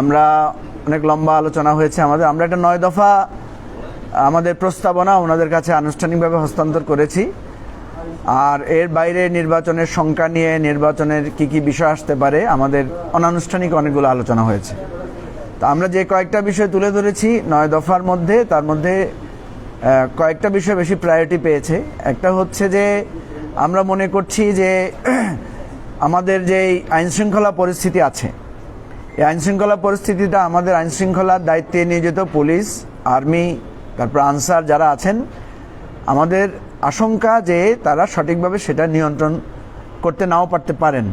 আমরা অনেক লম্বা আলোচনা হয়েছে আমাদের। আমরা একটা নয় দফা আমাদের প্রস্তাবনা ওনাদের কাছে আনুষ্ঠানিকভাবে হস্তান্তর করেছি। আর এর বাইরে নির্বাচনের সংখ্যা নিয়ে নির্বাচনের কি কি বিষয় আসতে পারে আমাদের অনানুষ্ঠানিক অনেকগুলো আলোচনা হয়েছে। তা আমরা যে কয়েকটা বিষয় তুলে ধরেছি নয় দফার মধ্যে, তার মধ্যে কয়েকটা বিষয় বেশি প্রায়োরিটি পেয়েছে। একটা হচ্ছে যে আমরা মনে করছি যে আমাদের যে আইন শৃঙ্খলা পরিস্থিতি আছে এই আইন শৃঙ্খলা পরিস্থিতিটা আমাদের আইন শৃঙ্খলার দায়িত্বে নিয়োজিত পুলিশ, আর্মি, তারপর আনসার যারা আছেন, আমাদের আশঙ্কা যে তারা সঠিকভাবে সেটা নিয়ন্ত্রণ করতে নাও পারতে পারেন।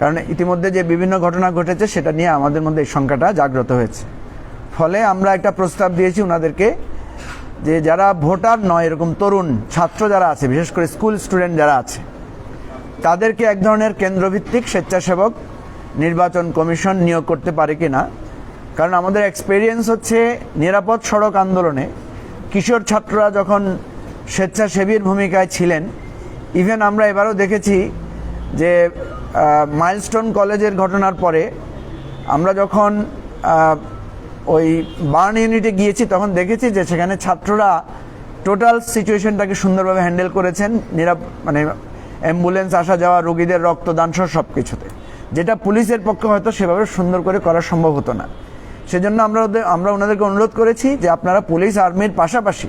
কারণ ইতিমধ্যে যে বিভিন্ন ঘটনা ঘটেছে সেটা নিয়ে আমাদের মধ্যে এই শঙ্কাটা জাগ্রত হয়েছে। ফলে আমরা একটা প্রস্তাব দিয়েছি ওনাদেরকে যে যারা ভোটার নয়, এরকম তরুণ ছাত্র যারা আছে, বিশেষ করে স্কুল স্টুডেন্ট যারা আছে, তাদেরকে এক ধরনের কেন্দ্রভিত্তিক স্বেচ্ছাসেবক নির্বাচন কমিশন নিয়োগ করতে পারে কিনা। কারণ আমাদের এক্সপেরিয়েন্স হচ্ছে নিরাপদ সড়ক আন্দোলনে কিশোর ছাত্ররা যখন স্বেচ্ছাসেবীর ভূমিকায় ছিলেন ইভেন আমরা এবারও দেখেছি যে মাইলস্টোন কলেজের ঘটনার পরে আমরা যখন ওই বার্ন ইউনিটে গিয়েছি, তখন দেখেছি যে সেখানে ছাত্ররা টোটাল সিচুয়েশনটাকে সুন্দরভাবে হ্যান্ডেল করেছেন। নিরাপ মানে অ্যাম্বুলেন্স আসা যাওয়া, রোগীদের রক্তদান সহ সব কিছুতে যেটা পুলিশের পক্ষে হয়তো সেভাবে সুন্দর করে করা সম্ভব হতো না। সেজন্য আমরা ওদের আমরা ওনাদেরকে অনুরোধ করেছি যে আপনারা পুলিশ আর্মির পাশাপাশি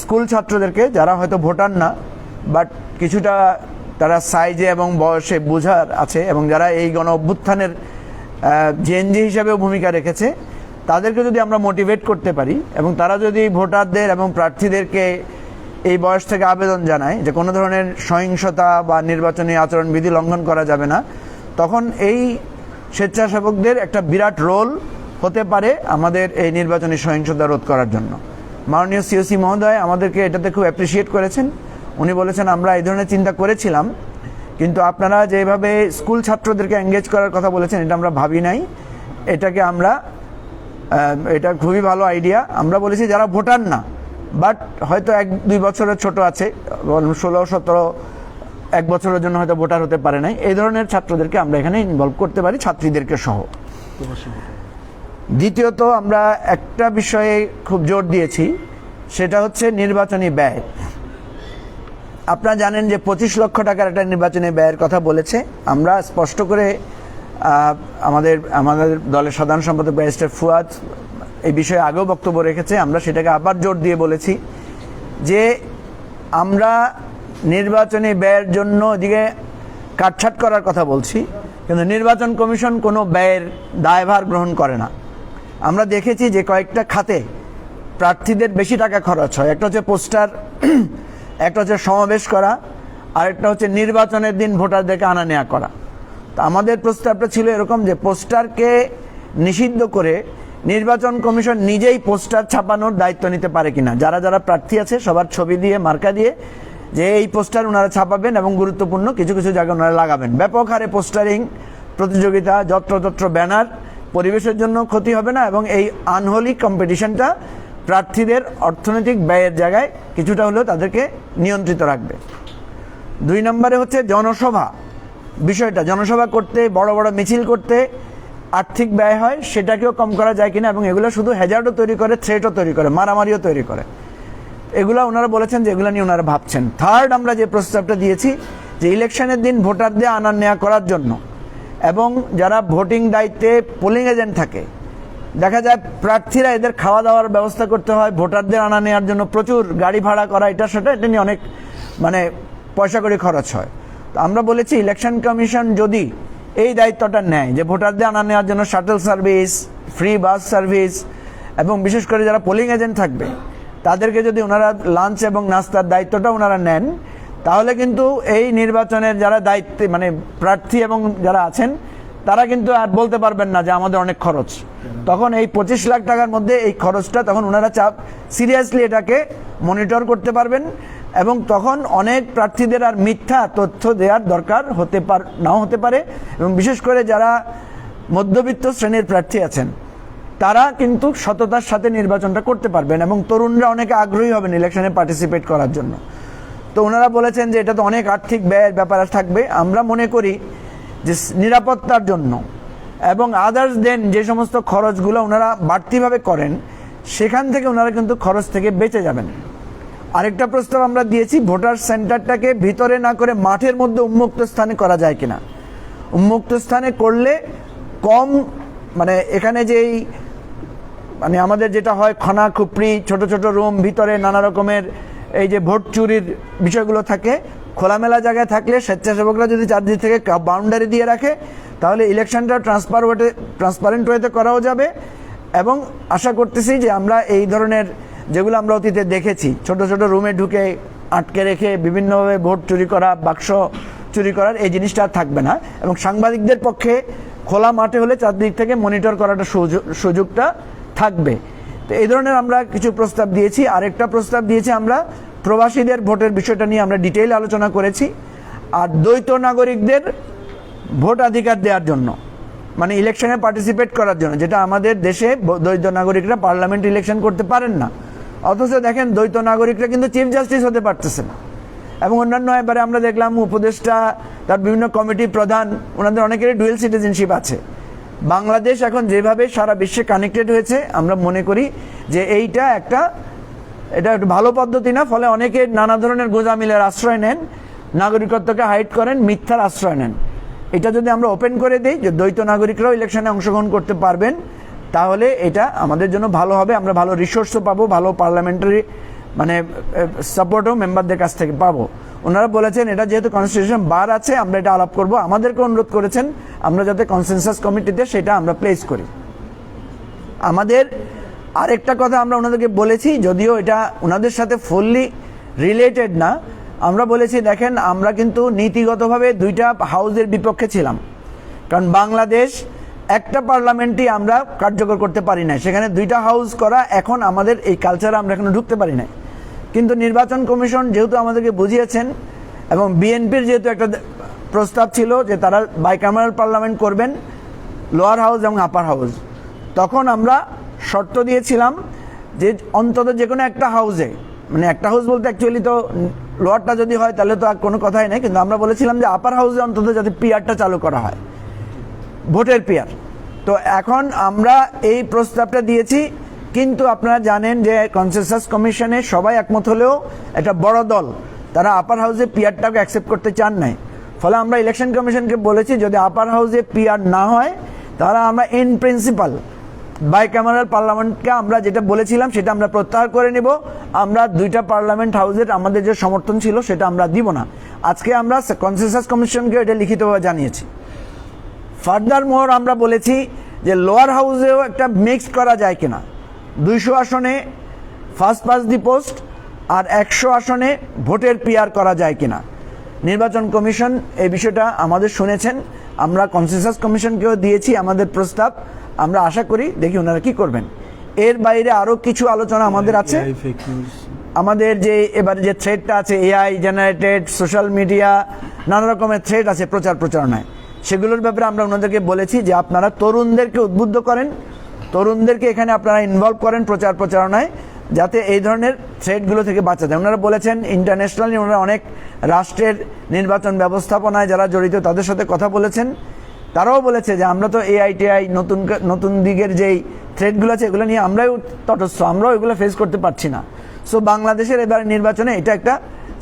স্কুল ছাত্রদেরকে, যারা হয়তো ভোটার না বাট কিছুটা তারা সাইজে এবং বয়সে বোঝার আছে এবং যারা এই গণ অভ্যুত্থানের জেএনজি হিসাবেও ভূমিকা রেখেছে, তাদেরকে যদি আমরা মোটিভেট করতে পারি এবং তারা যদি ভোটারদের এবং প্রার্থীদেরকে এই বয়স থেকে আবেদন জানায় যে কোনো ধরনের সহিংসতা বা নির্বাচনী আচরণবিধি লঙ্ঘন করা যাবে না তখন এই স্বেচ্ছাসেবকদের একটা বিরাট রোল হতে পারে আমাদের এই নির্বাচনী সহিংসতা রোধ করার জন্য। মাননীয় সিওসি মহোদয় আমাদেরকে এটাতে খুব অ্যাপ্রিসিয়েট করেছেন। উনি বলেছেন, আমরা এই ধরনের চিন্তা করেছিলাম, কিন্তু আপনারা যেভাবে স্কুল ছাত্রদেরকে এঙ্গেজ করার কথা বলেছেন, এটা আমরা ভাবি নাই। এটাকে আমরা এটা খুবই ভালো আইডিয়া আমরা বলেছি যারা ভোটার না বাট হয়তো এক দুই বছরের ছোট আছে, ষোলো, সতেরো এক বছরের জন্য হয়তো ভোটার হতে পারে নাই। এই ধরনের ছাত্রদেরকে আমরা এখানে ইনভলভ করতে পারি, ছাত্রীদেরকে সহ। দ্বিতীয়ত আমরা একটা বিষয়ে খুব জোর দিয়েছি, সেটা হচ্ছে নির্বাচনী ব্যয়। আপনারা জানেন যে পঁচিশ লক্ষ টাকার একটা নির্বাচনী ব্যয়ের কথা বলেছে। আমরা স্পষ্ট করে আমাদের আমাদের দলের সাধারণ সম্পাদক ব্যারিস্টার ফুয়াদ এই বিষয়ে আগেও বক্তব্য রেখেছে। আমরা সেটাকে আবার জোর দিয়ে বলেছি যে আমরা নির্বাচনী ব্যয়ের জন্য এদিকে কাটছাট করার কথা বলছি, কিন্তু নির্বাচন কমিশন কোনো ব্যয়ের দায়ভার গ্রহণ করে না। আমরা দেখেছি যে কয়েকটা খাতে প্রার্থীদের বেশি টাকা খরচ হয়। একটা হচ্ছে পোস্টার, একটা হচ্ছে সমাবেশ করা, আর একটা হচ্ছে নির্বাচনের দিন ভোটারদেরকে আনা নেওয়া করা। তো আমাদের প্রস্তাবটা ছিল এরকম যে পোস্টারকে নিষিদ্ধ করে নির্বাচন কমিশন নিজেই পোস্টার ছাপানোর দায়িত্ব নিতে পারে কিনা। যারা যারা প্রার্থী আছে, সবার ছবি দিয়ে, মার্কা দিয়ে যে এই পোস্টার ওনারা ছাপাবেন এবং গুরুত্বপূর্ণ কিছু কিছু জায়গায় ওনারা লাগাবেন। ব্যাপক হারে পোস্টারিং, প্রতিযোগিতা যত্রতত্র ব্যানার পরিবেশের জন্য ক্ষতি হবে না এবং এই আনহোলি কম্পিটিশনটা প্রার্থীদের অর্থনৈতিক ব্যয়ের জায়গায় কিছুটা হলেও তাদেরকে নিয়ন্ত্রিত রাখবে। দুই নম্বরে হচ্ছে জনসভা। বিষয়টা, জনসভা করতে, বড় বড় মিছিল করতে আর্থিক ব্যয় হয়, সেটাকেও কম করা যায় কিনা এবং এগুলো শুধু হ্যাজার্ডও তৈরি করে থ্রেটও তৈরি করে, মারামারিও তৈরি করে। এগুলো ওনারা বলেছেন যে এগুলো নিয়ে ওনারা ভাবছেন। থার্ড আমরা যে প্রস্তাবটা দিয়েছি, যে ইলেকশনের দিন ভোটারদের আনার নেওয়া করার জন্য। এবং যারা ভোটিং দায়িত্বে পোলিং এজেন্ট থাকে, দেখা যায় প্রার্থীরা এদের খাওয়া দাওয়ার ব্যবস্থা করতে হয় ভোটারদের আনা নেওয়ার জন্য প্রচুর গাড়ি ভাড়া করা, এটা সেটা, এটা নিয়ে অনেক মানে পয়সা করে খরচ হয়। তো আমরা বলেছি, ইলেকশন কমিশন যদি এই দায়িত্বটা নেয়, যে ভোটারদের আনা নেওয়ার জন্য shuttle service free bus service এবং বিশেষ করে যারা পোলিং এজেন্ট থাকবে তাদেরকে যদি ওনারা লাঞ্চ এবং নাস্তার দায়িত্বটা ওনারা নেন, তাহলে কিন্তু এই নির্বাচনের যারা দায়িত্বে মানে প্রার্থী এবং যারা আছেন, তারা কিন্তু আর বলতে পারবেন না যে আমাদের অনেক খরচ। তখন এই পঁচিশ লাখ টাকার মধ্যে এই খরচটা তখন ওনারা চাপ সিরিয়াসলি এটাকে মনিটর করতে পারবেন এবং তখন অনেক প্রার্থীদের আর মিথ্যা তথ্য দেওয়ার দরকার হতে পার, নাও হতে পারে এবং বিশেষ করে যারা মধ্যবিত্ত শ্রেণির প্রার্থী আছেন। তারা কিন্তু সততার সাথে নির্বাচনটা করতে পারবেন এবং তরুণরা অনেকে আগ্রহী হবেন ইলেকশনে পার্টিসিপেট করার জন্য। তো ওনারা বলেছেন যে এটা তো অনেক আর্থিক ব্যয়ের ব্যাপার থাকবে। আমরা মনে করি যে নিরাপত্তার জন্য এবং আদার্স দেন যে সমস্ত খরচগুলো ওনারা বাড়তিভাবে করেন, সেখান থেকে ওনারা কিন্তু খরচ থেকে বেঁচে যাবেন। আরেকটা প্রস্তাব আমরা দিয়েছি, ভোটার সেন্টারটাকে ভিতরে না করে মাঠের মধ্যে উন্মুক্ত স্থানে করা যায় কিনা। উন্মুক্ত স্থানে করলে কম মানে এখানে যেই মানে আমাদের যেটা হয়, খনা, খুপড়ি, ছোট ছোট রুম, ভিতরে নানা রকমের এই যে ভোট চুরির বিষয়গুলো থাকে, খোলামেলা জায়গায় থাকলে স্বেচ্ছাসেবকরা যদি চারদিক থেকে বাউন্ডারি দিয়ে রাখে, তাহলে ইলেকশনটা ট্রান্সপার ওয়েতে ট্রান্সপারেন্ট ওয়েতে করাও যাবে। এবং আশা করতেছি যে আমরা এই ধরনের যেগুলো আমরা অতীতে দেখেছি, ছোট ছোট রুমে ঢুকে আটকে রেখে বিভিন্নভাবে ভোট চুরি করা, বাক্স চুরি করার, এই জিনিসটা আর থাকবে না। এবং সাংবাদিকদের পক্ষে খোলা মাঠে হলে চারদিক থেকে মনিটর করাটা সুযোগ- সুযোগটা থাকবে। তো এই ধরনের আমরা কিছু প্রস্তাব দিয়েছি। আরেকটা প্রস্তাব দিয়েছি আমরা। প্রবাসীদের ভোটের বিষয়টা নিয়ে আমরা ডিটেইল আলোচনা করেছি। আর দ্বৈত নাগরিকদের ভোটাধিকার দেওয়ার জন্য মানে ইলেকশনে পার্টিসিপেট করার জন্য, যেটা আমাদের দেশে দ্বৈত নাগরিকরা পার্লামেন্ট ইলেকশন করতে পারেন না। অথচ দেখেন দ্বৈত নাগরিকরা কিন্তু চিফ জাস্টিস হতে পারতেছে না। এবং অন্যান্য এবারে আমরা দেখলাম উপদেষ্টা, তার বিভিন্ন কমিটি প্রধান, ওনাদের অনেকেরই ডুয়েল সিটিজেনশিপ আছে। বাংলাদেশ এখন যেভাবে সারা বিশ্বে কানেক্টেড হয়েছে, আমরা মনে করি যে এইটা একটা, এটা একটা ভালো পদ্ধতি না, ফলে অনেকে নানা ধরনের গোজামিলের আশ্রয় নেন, নাগরিকত্বকে হাইড করেন, মিথ্যার আশ্রয় নেন। এটা যদি আমরা ওপেন করে দিই, যে দ্বৈত নাগরিকরাও ইলেকশনে অংশগ্রহণ করতে পারবেন, তাহলে এটা আমাদের জন্য ভালো হবে, আমরা ভালো রিসোর্সও পাবো, ভালো পার্লামেন্টারি মানে সাপোর্টও মেম্বারদের কাছ থেকে পাবো। ওনারা বলেছেন, এটা যেহেতু কনস্টিটিউশন বার আছে, আমরা এটা আলাপ করব। আমাদেরকে অনুরোধ করেছেন, আমরা যাতে কনসেনসাস কমিটিতে সেটা আমরা প্লেস করি। আমাদের আরেকটা কথা আমরা ওনাদেরকে বলেছি, যদিও এটা ওনাদের সাথে ফুললি রিলেটেড না, আমরা বলেছি, দেখেন, আমরা কিন্তু নীতিগতভাবে দুইটা হাউজের বিপক্ষে ছিলাম। কারণ বাংলাদেশ একটা পার্লামেন্টই আমরা কার্যকর করতে পারি না সেখানে দুইটা হাউস করা এখন আমাদের এই কালচারে আমরা এখনও ঢুকতে পারি না কিন্তু নির্বাচন কমিশন যেহেতু আমাদেরকে বুঝিয়েছেন এবং বিএনপির যেহেতু একটা প্রস্তাব ছিল যে তারা বাইকামারাল পার্লামেন্ট করবেন, লোয়ার হাউস এবং আপার হাউস, তখন আমরা শর্ত দিয়েছিলাম যে অন্তত যে কোনো একটা হাউসে মানে একটা হাউস বলতে অ্যাকচুয়ালি তো লোয়ারটা যদি হয় তাহলে তো আর কোনো কথাই নেই, কিন্তু আমরা বলেছিলাম যে আপার হাউসে অন্তত যাতে পিয়ারটা চালু করা হয়, ভোটের পিয়ার তো এখন আমরা এই প্রস্তাবটা দিয়েছি কিন্তু আপনারা জানেন যে কনসেনসাস কমিশনে সবাই একমত হলেও একটা বড় দল, তারা আপার হাউসে পিয়ারটাকে অ্যাকসেপ্ট করতে চান নাই। ফলে আমরা ইলেকশন কমিশনকে বলেছি, যদি আপার হাউসে পিয়ার না হয়, তাহলে আমরা ইন প্রিন্সিপাল বাইক্যামারাল পার্লামেন্টকে আমরা যেটা বলেছিলাম, সেটা আমরা প্রত্যাহার করে নেব। আমরা দুইটা পার্লামেন্ট হাউসের আমাদের যে সমর্থন ছিল, সেটা আমরা দিব না। আজকে আমরা কনসেনসাস কমিশনকে এটা লিখিতভাবে জানিয়েছি। ফার্দার মোহর আমরা বলেছি যে লোয়ার হাউসেও একটা মিক্স করা যায় কিনা। দুইশো আসনে ফার্স্ট পাস দি পোস্ট আর একশো আসনে ভোটের পিয়ার করা যায় কিনা। নির্বাচন কমিশন এই বিষয়টা আমাদের শুনেছেন। আমরা কনসেনসাস কমিশনকেও দিয়েছি আমাদের প্রস্তাব। আমরা আশা করি দেখি ওনারা কি করবেন। এর বাইরে আরও কিছু আলোচনা আমাদের আছে। আমাদের যে এবারে যে থ্রেডটা আছে এআই জেনারেটেড সোশ্যাল মিডিয়া নানা রকমের থ্রেড আছে প্রচার প্রচারণায় সেগুলোর ব্যাপারে আমরা ওনাদেরকে বলেছি যে আপনারা তরুণদেরকে উদ্বুদ্ধ করেন। তরুণদেরকে এখানে আপনারা ইনভলভ করেন প্রচার প্রচারণায়, যাতে এই ধরনের থ্রেডগুলো থেকে বাঁচা যায়। ওনারা বলেছেন ইন্টারন্যাশনালি ওনারা অনেক রাষ্ট্রের নির্বাচন ব্যবস্থাপনায় যারা জড়িত, তাদের সাথে কথা বলেছেন। তারাও বলেছে যে, আমরা তো এআইটিআই নতুন নতুন দিকের যেই থ্রেডগুলো আছে, এগুলো নিয়ে আমরাও তটস্থ, আমরাও এগুলো ফেস করতে পারছি না। সো বাংলাদেশের এবার নির্বাচনে এটা একটা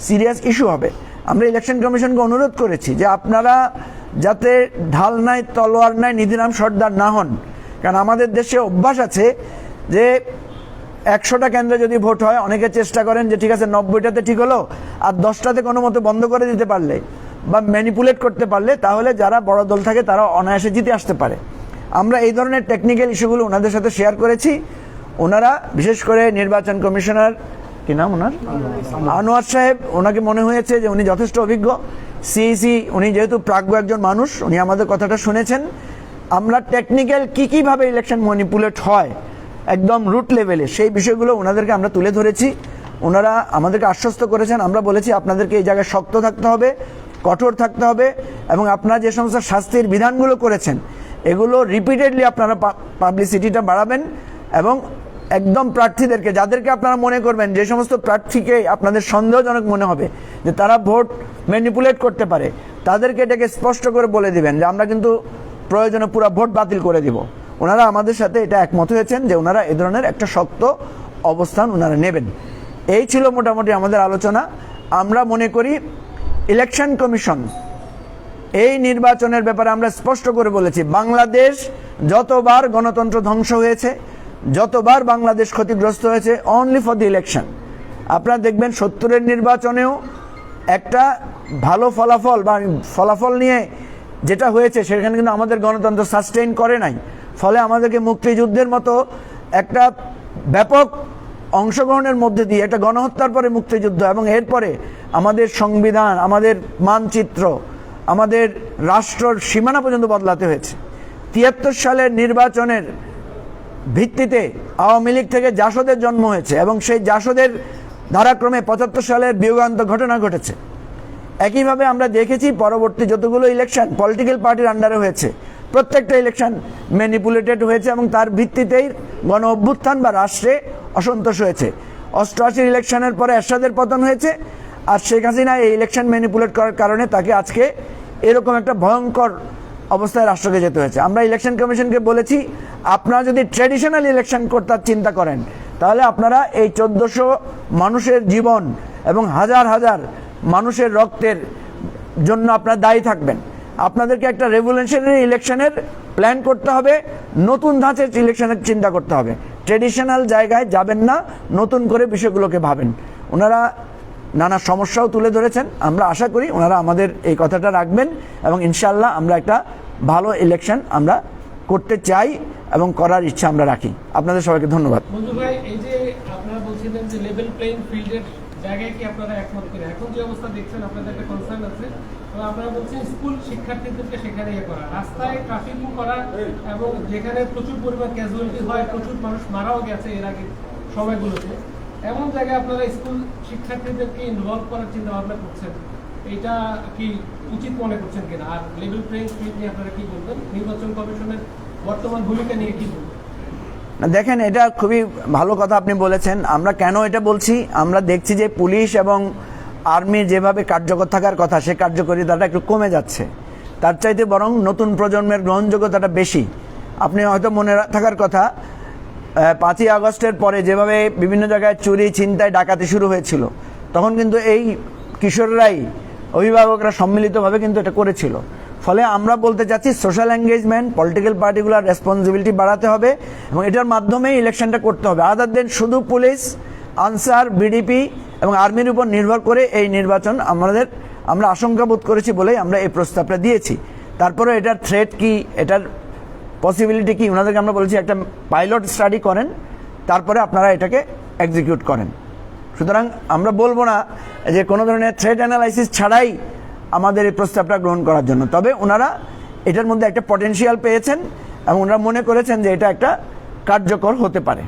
সিরিয়াস ইস্যু হবে। আমরা ইলেকশন কমিশনকে অনুরোধ করেছি যে, আপনারা যাতে ঢাল নাই, তলোয়ার নাই, নিধিরাম সর্দার না হন কারণ আমাদের দেশে অভ্যাস আছে যে একশোটা কেন্দ্রে যদি ভোট হয় অনেকে চেষ্টা করেন যে ঠিক আছে নব্বইটাতে ঠিক হলো আর দশটাতে কোনো মতো বন্ধ করে দিতে পারলে বা ম্যানিপুলেট করতে পারলে তাহলে যারা বড় দল থাকে তারা অনায়াসে জিতে আসতে পারে। আমরা এই ধরনের টেকনিক্যাল ইস্যুগুলো ওনাদের সাথে শেয়ার করেছি। ওনারা বিশেষ করে নির্বাচন কমিশনার কি নাম ওনার? আনোয়ার সাহেব ওনাকে মনে হয়েছে যে উনি যথেষ্ট অভিজ্ঞ। সিইসি উনি যেহেতু প্রাজ্ঞ একজন মানুষ উনি আমাদের কথাটা শুনেছেন। আমরা টেকনিক্যাল কি কীভাবে ইলেকশন ম্যানিপুলেট হয়, একদম রুট লেভেলে সেই বিষয়গুলো ওনাদেরকে আমরা তুলে ধরেছি। ওনারা আমাদেরকে আশ্বস্ত করেছেন। আমরা বলেছি, আপনাদেরকে এই জায়গায় শক্ত থাকতে হবে, কঠোর থাকতে হবে এবং আপনারা যে সমস্ত শাস্তির বিধানগুলো করেছেন, এগুলো রিপিটেডলি আপনারা পাবলিসিটিটা বাড়াবেন এবং একদম প্রার্থীদেরকে, যাদেরকে আপনারা মনে করবেন, যে সমস্ত প্রার্থীকে আপনাদের সন্দেহজনক মনে হবে, যে তারা ভোট ম্যানিপুলেট করতে পারে, তাদেরকে এটাকে স্পষ্ট করে বলে দিবেন যে আমরা কিন্তু প্রয়োজনে পুরো ভোট বাতিল করে দিব। ওনারা আমাদের সাথে এটা একমত হয়েছেন যে ওনারা এ ধরনের একটা শক্ত অবস্থান ওনারা নেবেন। এই ছিল মোটামুটি আমাদের আলোচনা। আমরা মনে করি ইলেকশন কমিশন, এই নির্বাচনের ব্যাপারে আমরা স্পষ্ট করে বলেছি, বাংলাদেশ যতবার গণতন্ত্র ধ্বংস হয়েছে, যতবার বাংলাদেশ ক্ষতিগ্রস্ত হয়েছে অনলি ফর দি ইলেকশন আপনারা দেখবেন সত্তরের নির্বাচনেও একটা ভালো ফলাফল বা ফলাফল নিয়ে যেটা হয়েছে সেখানে কিন্তু আমাদের গণতন্ত্র সাস্টেইন করে নাই। ফলে আমাদেরকে মুক্তিযুদ্ধের মতো একটা ব্যাপক অংশগ্রহণের মধ্যে দিয়ে, একটা গণহত্যার পরে মুক্তিযুদ্ধ এবং এরপরে আমাদের সংবিধান, আমাদের মানচিত্র, আমাদের রাষ্ট্রর সীমানা পর্যন্ত বদলাতে হয়েছে। তিয়াত্তর সালের নির্বাচনের ভিত্তিতে আওয়ামী লীগ থেকে জাসদের জন্ম হয়েছে এবং সেই জাসদের ধারাক্রমে পঁচাত্তর সালের বিয়োগান্ত ঘটনা ঘটেছে। একইভাবে আমরা দেখেছি পরবর্তী যতগুলো ইলেকশন পলিটিক্যাল পার্টির আন্ডারে হয়েছে। প্রত্যেকটা ইলেকশন ম্যানিপুলেটেড হয়েছে এবং তার ভিত্তিতেই গণ অভ্যুত্থান বা রাষ্ট্রে অসন্তোষ হয়েছে। অষ্টআশির ইলেকশনের পরে এরশাদের পতন হয়েছে আর শেখ হাসিনা এই ইলেকশন ম্যানিপুলেট করার কারণে তাকে আজকে এরকম একটা ভয়ঙ্কর অবস্থায় রাষ্ট্রকে যেতে হয়েছে। আমরা ইলেকশন কমিশনকে বলেছি, আপনারা যদি ট্র্যাডিশনাল ইলেকশন করতে চিন্তা করেন, তাহলে আপনারা এই চোদ্দোশো মানুষের জীবন এবং হাজার হাজার মানুষের রক্তের জন্য আপনারা দায়ী থাকবেন। আপনাদেরকে একটা রেভলিউশনারি ইলেকশনের প্ল্যান করতে হবে, নতুন ধাঁচের ইলেকশনের চিন্তা করতে হবে। ট্রেডিশনাল জায়গায় যাবেন না, নতুন করে বিষয়গুলোকে ভাবেন। ওনারা নানা সমস্যাও তুলে ধরেছেন, আমরা আশা করি ওনারা আমাদের এই কথাটা রাখবেন এবং ইনশাল্লাহ আমরা একটা ভালো ইলেকশন আমরা করতে চাই এবং করার ইচ্ছা আমরা রাখি। আপনাদের সবাইকে ধন্যবাদ। বন্ধু ভাই, এই যে আপনারা বলছিলেন যে লেভেল প্লেইং ফিল্ডের জায়গায় কি আপনারা একমত করে এখন যে অবস্থা দেখছেন আপনাদের একটা কনসার্ন আছে। তো আপনারা বলছেন স্কুল শিক্ষার্থীদেরকে সেখানে ইয়ে করা, রাস্তায় ট্রাফিকিং করা এবং যেখানে প্রচুর পরিমাণ ক্যাজুয়ালিটি হয়, প্রচুর মানুষ মারাও গেছে এর আগে সময়গুলোতে। এমন জায়গায় আপনারা স্কুল শিক্ষার্থীদেরকে ইনভলভ করার চিন্তা ভাবনা করছেন? এটা কি উচিত মনে করছেন কিনা? আর লেভেল প্লেইং ফিল্ড নিয়ে আপনারা কি বলবেন? নির্বাচন কমিশনের বর্তমান ভূমিকা নিয়ে কি বলবেন? দেখেন, এটা খুবই ভালো কথা আপনি বলেছেন। আমরা কেন এটা বলছি? আমরা দেখছি যে পুলিশ এবং আর্মির যেভাবে কার্যকর থাকার কথা, সে কার্যকারিতাটা একটু কমে যাচ্ছে। তার চাইতে বরং নতুন প্রজন্মের গ্রহণযোগ্যতাটা বেশি। আপনি হয়তো মনে থাকার কথা পাঁচই আগস্টের পরে যেভাবে বিভিন্ন জায়গায় চুরি, ছিনতাই, ডাকাতি শুরু হয়েছিল, তখন কিন্তু এই কিশোররাই অভিভাবকরা সম্মিলিতভাবে কিন্তু এটা করেছিল। ফলে আমরা বলতে চাচ্ছি সোশ্যাল এঙ্গেজমেন্ট পলিটিক্যাল পার্টিগুলার রেসপন্সিবিলিটি বাড়াতে হবে এবং এটার মাধ্যমেই ইলেকশনটা করতে হবে। আদার দেন শুধু পুলিশ আনসার বিডিপি এবং আর্মির উপর নির্ভর করে এই নির্বাচন আমাদের, আমরা আশঙ্কা বোধ করেছি বলেই আমরা এই প্রস্তাবটা দিয়েছি। তারপরে এটার থ্রেট কি, এটার পসিবিলিটি কি, ওনাদেরকে আমরা বলেছি একটা পাইলট স্টাডি করেন, তারপরে আপনারা এটাকে এক্সিকিউট করেন। সুতরাং আমরা বলব না যে কোনো ধরনের থ্রেড অ্যানালাইসিস ছাড়াই আমাদের এই প্রস্তাবটা গ্রহণ করার জন্য। তবে ওনারা এটার মধ্যে একটা পটেনশিয়াল পেয়েছেন এবং ওনারা মনে করেছেন যে এটা একটা কার্যকর হতে পারে।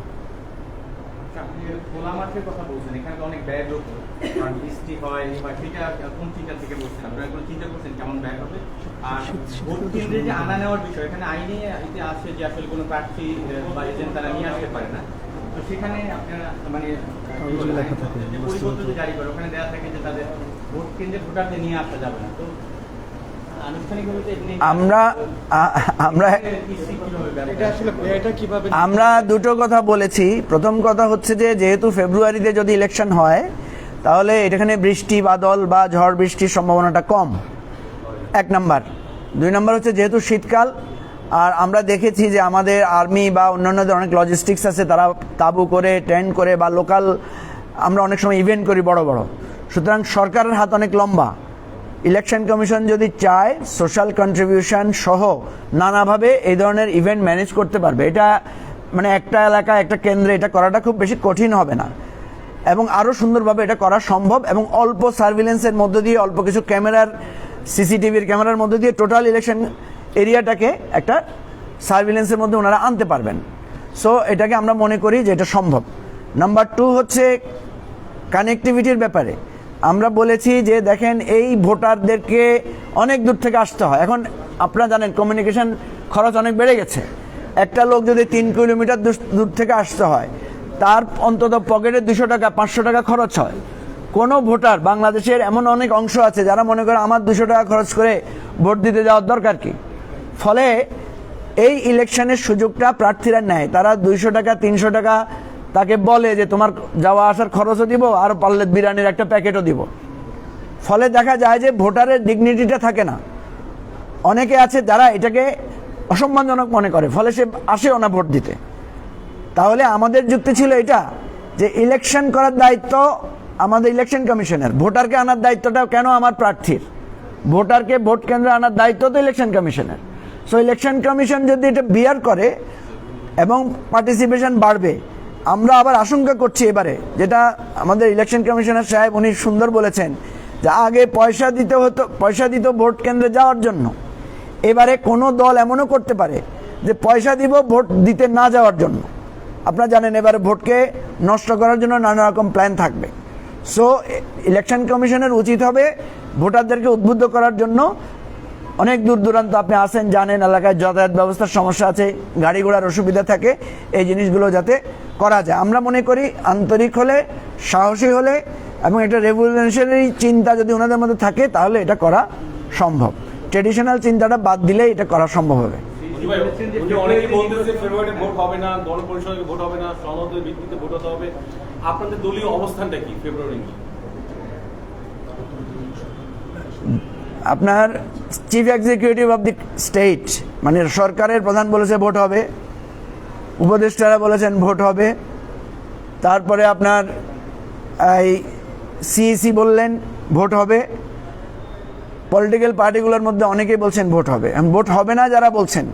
যে আনা নেওয়ার বিষয়, এখানে আইনে আছে যে আসলে কোনো প্রার্থী বা এজেন্ট তারা নিয়ে আসতে পারে না। তো সেখানে আপনারা মানে কি বলে, যে জারি করে। ওখানে দেওয়া থাকে যে তাদের ভোট কেন্দ্রে ভোটারদের নিয়ে আসা যাবে না। তো আনুষ্ঠানিকভাবে তো এমনি আমরা আমরা আমরা দুটো কথা বলেছি। প্রথম কথা হচ্ছে যে যেহেতু ফেব্রুয়ারিতে যদি ইলেকশন হয় তাহলে এখানে বৃষ্টি বাদল বা ঝড় বৃষ্টির সম্ভাবনাটা কম। এক নাম্বার। দুই নাম্বার হচ্ছে যেহেতু শীতকাল আর আমরা দেখেছি যে আমাদের আর্মি বা অন্যান্যদের অনেক লজিস্টিক্স আছে, তারা তাবু করে টেন্ট করে বা লোকাল আমরা অনেক সময় ইভেন্ট করি বড় বড়। সুতরাং সরকারের হাত অনেক লম্বা। ইলেকশন কমিশন যদি চায় সোশ্যাল কন্ট্রিবিউশন সহ নানাভাবে এই ধরনের ইভেন্ট ম্যানেজ করতে পারবে। এটা মানে একটা এলাকা, একটা কেন্দ্রে এটা করাটা খুব বেশি কঠিন হবে না। এবং আরও সুন্দরভাবে এটা করা সম্ভব এবং অল্প সার্ভিলেন্সের মধ্য দিয়ে, অল্প কিছু ক্যামেরার সিসিটিভির ক্যামেরার মধ্য দিয়ে টোটাল ইলেকশন এরিয়াটাকে একটা সার্ভিলেন্সের মধ্যে ওনারা আনতে পারবেন। সো এটাকে আমরা মনে করি যে এটা সম্ভব। নাম্বার টু হচ্ছে কানেক্টিভিটির ব্যাপারে। আমরা বলেছি যে দেখেন, এই ভোটারদেরকে অনেক দূর থেকে আসতে হয়। এখন আপনারা জানেন কমিউনিকেশন খরচ অনেক বেড়ে গেছে। একটা লোক যদি তিন কিলোমিটার দূর- থেকে আসতে হয়, তার অন্তত পকেটে দুশো টাকা, পাঁচশো টাকা খরচ হয়। কোনো ভোটার, বাংলাদেশের এমন অনেক অংশ আছে যারা মনে করে আমার দুশো টাকা খরচ করে ভোট দিতে যাওয়ার দরকার কি? ফলে এই ইলেকশনের সুযোগটা প্রার্থীরা নেয়। তারা দুইশো টাকা, তিনশো টাকা তাকে বলে যে, তোমার যাওয়া আসার খরচও দিব আর পারলে বিরিয়ানির একটা প্যাকেটও দিব। ফলে দেখা যায় যে ভোটারের ডিগনিটিটা থাকে না। অনেকে আছে যারা এটাকে অসম্মানজনক মনে করে, ফলে সে আসেও না ভোট দিতে। তাহলে আমাদের যুক্তি ছিল এটা, যে ইলেকশন করার দায়িত্ব আমাদের ইলেকশন কমিশনের। ভোটারকে আনার দায়িত্বটা কেন আমার প্রার্থীর? ভোটারকে ভোট কেন্দ্রে আনার দায়িত্ব তো ইলেকশন কমিশনের। সো ইলেকশন কমিশন যদি এটা বিয়ার করে এবং পার্টিসিপেশন বাড়বে, আমরা আবার আশঙ্কা করছি এবারে, যেটা আমাদের ইলেকশন কমিশনার সাহেব উনি সুন্দর বলেছেন, যে আগে পয়সা দিতে হতো, পয়সা দিত ভোট কেন্দ্রে যাওয়ার জন্য। এবারে কোনো দল এমনও করতে পারে যে পয়সা দিব ভোট দিতে না যাওয়ার জন্য। আপনারা জানেন এবারে ভোটকে নষ্ট করার জন্য নানা রকম প্ল্যান থাকবে। সো ইলেকশন কমিশনের উচিত হবে ভোটারদেরকে উদ্বুদ্ধ করার জন্য অনেক দূর দূরান্ত আপনি আসেন, জানেন, এলাকায় যাতায়াত ব্যবস্থার সমস্যা আছে, গাড়ি ঘোড়ার অসুবিধা থাকে, এই জিনিসগুলো যাতে করা যায়। আমরা মনে করি আন্তরিক হলে, সাহসী হলে এবং একটা রেভলিউশনারি চিন্তা যদি ওনাদের মধ্যে থাকে, তাহলে এটা করা সম্ভব। ট্রেডিশনাল চিন্তাটা বাদ দিলে এটা করা সম্ভব হবে। আপনাদের দলীয় অবস্থানটা কি ফেব্রুয়ারি আপনার chief executive of the state মানে সরকারের প্রধান বলেছে ভোট হবে, উপদেষ্টারা বলেছেন ভোট হবে, তারপরে আপনার এই সিইসি বললেন ভোট হবে পলিটিক্যাল পার্টিগুলোর মধ্যে অনেকেই বলছেন ভোট হবে। ভোট হবে না যারা বলছেন,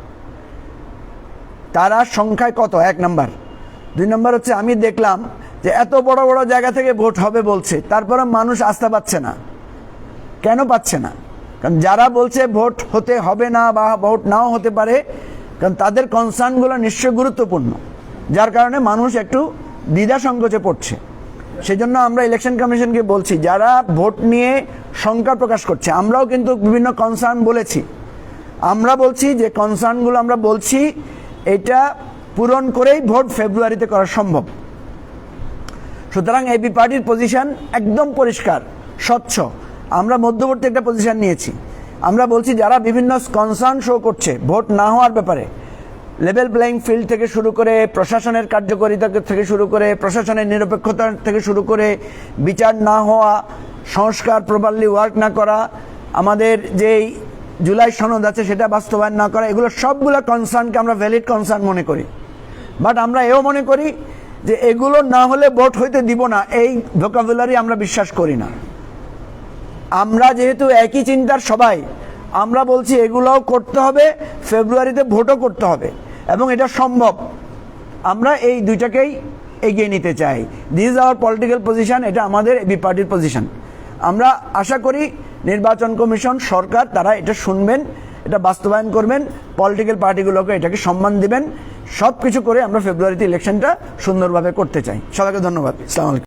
তারা সংখ্যায় কত? এক নাম্বার। দুই নম্বর হচ্ছে আমি দেখলাম যে এত বড় বড় জায়গা থেকে ভোট হবে বলছে তারপরে মানুষ আস্থা পাচ্ছে না। কেন পাচ্ছে না? কারণ যারা বলছে ভোট হতে হবে না বা ভোট নাও হতে পারে, কারণ তাদের কনসার্নগুলো নিশ্চয় গুরুত্বপূর্ণ। যার কারণে মানুষ একটু দ্বিধা সংকোচে পড়ছে। সেজন্য আমরা ইলেকশন কমিশনকে বলছি, যারা ভোট নিয়ে শঙ্কা প্রকাশ করছে, আমরাও কিন্তু বিভিন্ন কনসার্ন বলেছি। আমরা বলছি যে কনসার্নগুলো আমরা বলছি, এটা পূরণ করেই ভোট ফেব্রুয়ারিতে করা সম্ভব। সুতরাং এবি পার্টির পজিশন একদম পরিষ্কার, স্বচ্ছ। আমরা মধ্যবর্তী একটা পজিশন নিয়েছি। আমরা বলছি যারা বিভিন্ন কনসার্ন শো করছে, ভোট না হওয়ার ব্যাপারে লেভেল প্লেইং ফিল্ড থেকে শুরু করে প্রশাসনের কার্যকারিতা থেকে শুরু করে প্রশাসনের নিরপেক্ষতা থেকে শুরু করে বিচার না হওয়া, সংস্কার প্রপারলি ওয়ার্ক না করা, আমাদের যেই জুলাই সনদ আছে সেটা বাস্তবায়ন না করা, এগুলো সবগুলো কনসার্নকে আমরা ভ্যালিড কনসার্ন মনে করি। বাট আমরা এও মনে করি যে এগুলো না হলে ভোট হইতে দিব না, এই ভোকাবুলারি আমরা বিশ্বাস করি না। আমরা যেহেতু একই চিন্তার সবাই, আমরা বলছি এগুলোও করতে হবে, ফেব্রুয়ারিতে ভোটও করতে হবে, এবং এটা সম্ভব। আমরা এই দুইটাকেই এগিয়ে নিতে চাই। This is our political position এটা আমাদের এবি পার্টির পজিশন আমরা আশা করি নির্বাচন কমিশন, সরকার, তারা এটা শুনবেন, এটা বাস্তবায়ন করবেন পলিটিক্যাল পার্টিগুলোকে এটাকে সম্মান দিবেন সব কিছু করে আমরা ফেব্রুয়ারিতে ইলেকশনটা সুন্দরভাবে করতে চাই। সবাইকে ধন্যবাদ। আলাইকুম।